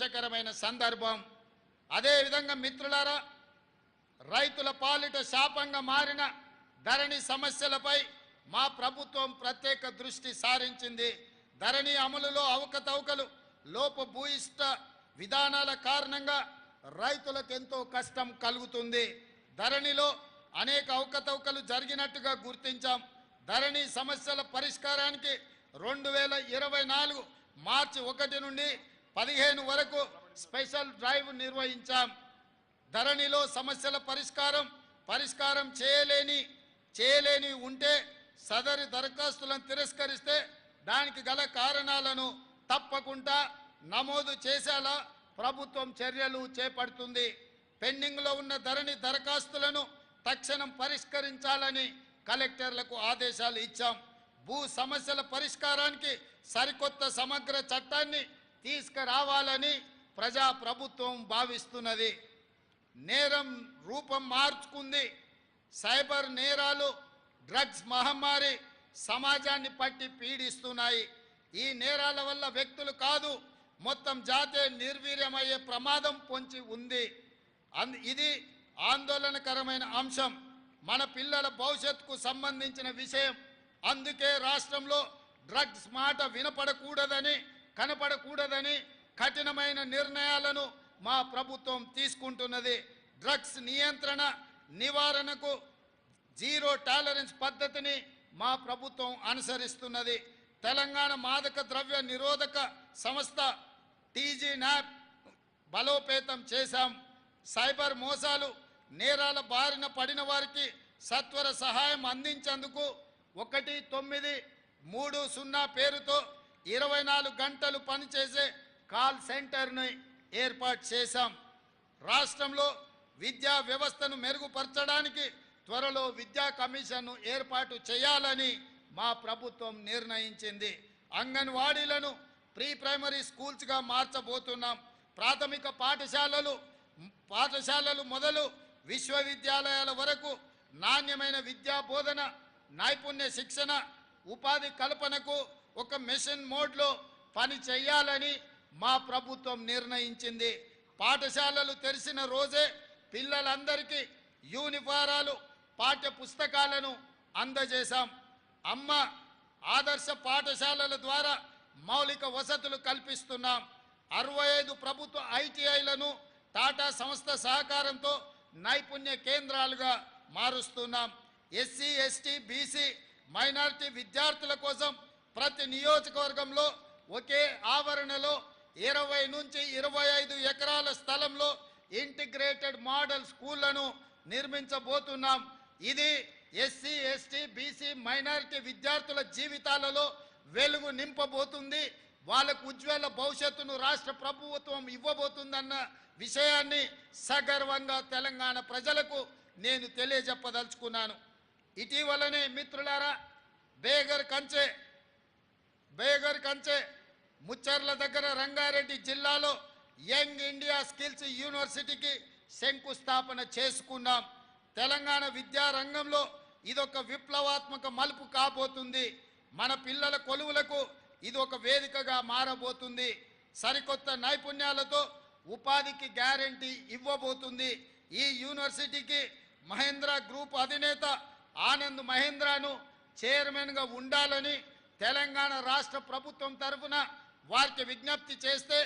సంతోషకరమైన సందర్భం. అదేవిధంగా మిత్రులారా రైతుల పాలిట శాపంగా మారిన ధరణి సమస్యలపై మా ప్రభుత్వం ప్రత్యేక దృష్టి సారించింది. ధరణి అమలులో అవకతవకలు లోపభూయిష్ట విధానాల కారణంగా రైతులకు ఎంతో కష్టం కలుగుతుంది. ధరణిలో అనేక అవకతవకలు జరిగినట్టుగా గుర్తించాం. ధరణి సమస్యల పరిష్కారానికి రెండు వేల ఇరవై నాలుగు మార్చి ఒకటి నుండి పదిహేను వరకు స్పెషల్ డ్రైవ్ నిర్వహించాం. ధరణిలో సమస్యల పరిష్కారం పరిష్కారం చేయలేని చేయలేని ఉంటే సదరి దరఖాస్తులను తిరస్కరిస్తే దానికి గల కారణాలను తప్పకుండా నమోదు చేసేలా ప్రభుత్వం చర్యలు చేపడుతుంది. పెండింగ్లో ఉన్న ధరణి దరఖాస్తులను తక్షణం పరిష్కరించాలని కలెక్టర్లకు ఆదేశాలు ఇచ్చాం. భూ సమస్యల పరిష్కారానికి సరికొత్త సమగ్ర చట్టాన్ని తీసుకురావాలని ప్రజా ప్రభుత్వం భావిస్తున్నది. నేరం రూపం మార్చుకుంది. సైబర్ నేరాలు డ్రగ్స్ మహమ్మారి సమాజాన్ని పట్టి పీడిస్తున్నాయి. ఈ నేరాల వల్ల వ్యక్తులు కాదు మొత్తం జాతే నిర్వీర్యమయ్యే ప్రమాదం పొంచి ఉంది. ఇది ఆందోళనకరమైన అంశం. మన పిల్లల భవిష్యత్తుకు సంబంధించిన విషయం. అందుకే రాష్ట్రంలో డ్రగ్స్ మాట వినపడకూడదని కనపడకూడదని కఠినమైన నిర్ణయాలను మా ప్రభుత్వం తీసుకుంటున్నది. డ్రగ్స్ నియంత్రణ నివారణకు జీరో టాలరెన్స్ పద్ధతిని మా ప్రభుత్వం అనుసరిస్తున్నది. తెలంగాణ మాదక ద్రవ్య నిరోధక సంస్థ టీజీ నాప్ బలోపేతం చేశాం. సైబర్ మోసాలు నేరాల బారిన పడిన వారికి సత్వర సహాయం అందించేందుకు ఒకటి తొమ్మిది మూడు సున్నా పేరుతో ఇరవై నాలుగు గంటలు పనిచేసే కాల్ సెంటర్ని ఏర్పాటు చేశాం. రాష్ట్రంలో విద్యా వ్యవస్థను మెరుగుపరచడానికి త్వరలో విద్యా కమిషన్ను ఏర్పాటు చేయాలని మా ప్రభుత్వం నిర్ణయించింది. అంగన్వాడీలను ప్రీ ప్రైమరీ స్కూల్స్గా మార్చబోతున్నాం. ప్రాథమిక పాఠశాలలు పాఠశాలలు మొదలు విశ్వవిద్యాలయాల వరకు నాణ్యమైన విద్యా బోధన నైపుణ్య శిక్షణ ఉపాధి కల్పనకు ఒక మిషన్ మోడ్లో పని చేయాలని మా ప్రభుత్వం నిర్ణయించింది. పాఠశాలలు తెరిచిన రోజే పిల్లలందరికీ యూనిఫారాలు పాఠ్య పుస్తకాలను అందజేశాం. అమ్మ ఆదర్శ పాఠశాలల ద్వారా మౌలిక వసతులు కల్పిస్తున్నాం. అరవై ఐదు ప్రభుత్వ ఐటీఐలను టాటా సంస్థ సహకారంతో నైపుణ్య కేంద్రాలుగా మారుస్తున్నాం. ఎస్సీ ఎస్టీ బీసీ మైనారిటీ విద్యార్థుల కోసం ప్రతి నియోజకవర్గంలో ఒకే ఆవరణలో ఇరవై నుంచి ఇరవై ఐదు ఎకరాల స్థలంలో ఇంటిగ్రేటెడ్ మోడల్ స్కూళ్ళను నిర్మించబోతున్నాం. ఇది ఎస్సీ ఎస్టీ బీసీ మైనారిటీ విద్యార్థుల జీవితాలలో వెలుగు నింపబోతుంది. వాళ్ళకు ఉజ్వల భవిష్యత్తును రాష్ట్ర ప్రభుత్వం ఇవ్వబోతుందన్న విషయాన్ని సగర్వంగా తెలంగాణ ప్రజలకు నేను తెలియజెప్పదలుచుకున్నాను. ఇటీవలనే మిత్రులారా బేగర్ కంచె బేగర్ కంచె ముచ్చర్ల దగ్గర రంగారెడ్డి జిల్లాలో యంగ్ ఇండియా స్కిల్స్ యూనివర్సిటీకి శంకుస్థాపన చేసుకున్నాం. తెలంగాణ విద్యారంగంలో ఇదొక విప్లవాత్మక మలుపు కాబోతుంది. మన పిల్లల కొలువులకు ఇది ఒక వేదికగా మారబోతుంది. సరికొత్త నైపుణ్యాలతో ఉపాధికి గ్యారంటీ ఇవ్వబోతుంది. ఈ యూనివర్సిటీకి మహేంద్ర గ్రూప్ అధినేత ఆనంద్ మహేంద్రను చైర్మన్గా ఉండాలని తెలంగాణ రాష్ట్ర ప్రభుత్వం తరఫున వారికి విజ్ఞప్తి చేస్తే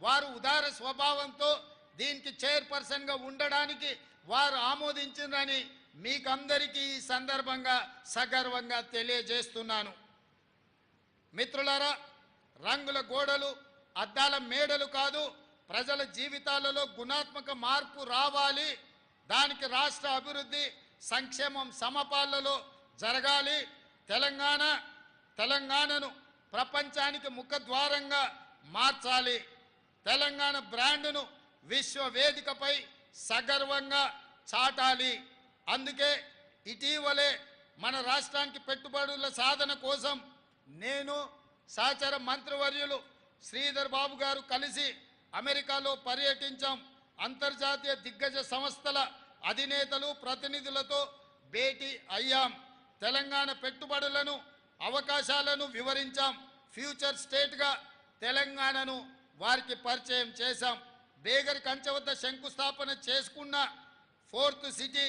వారు ఉదార స్వభావంతో దీనికి చైర్పర్సన్గా ఉండడానికి వారు ఆమోదించిందని మీకందరికీ ఈ సందర్భంగా సగర్వంగా తెలియజేస్తున్నాను. మిత్రులారా రంగుల గోడలు అద్దాల మేడలు కాదు ప్రజల జీవితాలలో గుణాత్మక మార్పు రావాలి దానికి రాష్ట్ర అభివృద్ధి సంక్షేమం సమపాలలో జరగాలి తెలంగాణ తెలంగాణను ప్రపంచానికి ముఖద్వారంగా మార్చాలి. తెలంగాణ బ్రాండును విశ్వ వేదికపై సగర్వంగా చాటాలి. అందుకే ఇటీవలే మన రాష్ట్రానికి పెట్టుబడుల సాధన కోసం నేను సహచర మంత్రివర్యులు శ్రీధర్ బాబు గారు కలిసి అమెరికాలో పర్యటించాం. అంతర్జాతీయ దిగ్గజ సంస్థల అధినేతలు ప్రతినిధులతో భేటీ అయ్యాం. తెలంగాణ పెట్టుబడులను అవకాశాలను వివరించాం. ఫ్యూచర్ స్టేట్గా తెలంగాణను వారికి పరిచయం చేశాం. బేగర్ కంచె వద్ద శంకుస్థాపన చేసుకున్న ఫోర్త్ సిటీ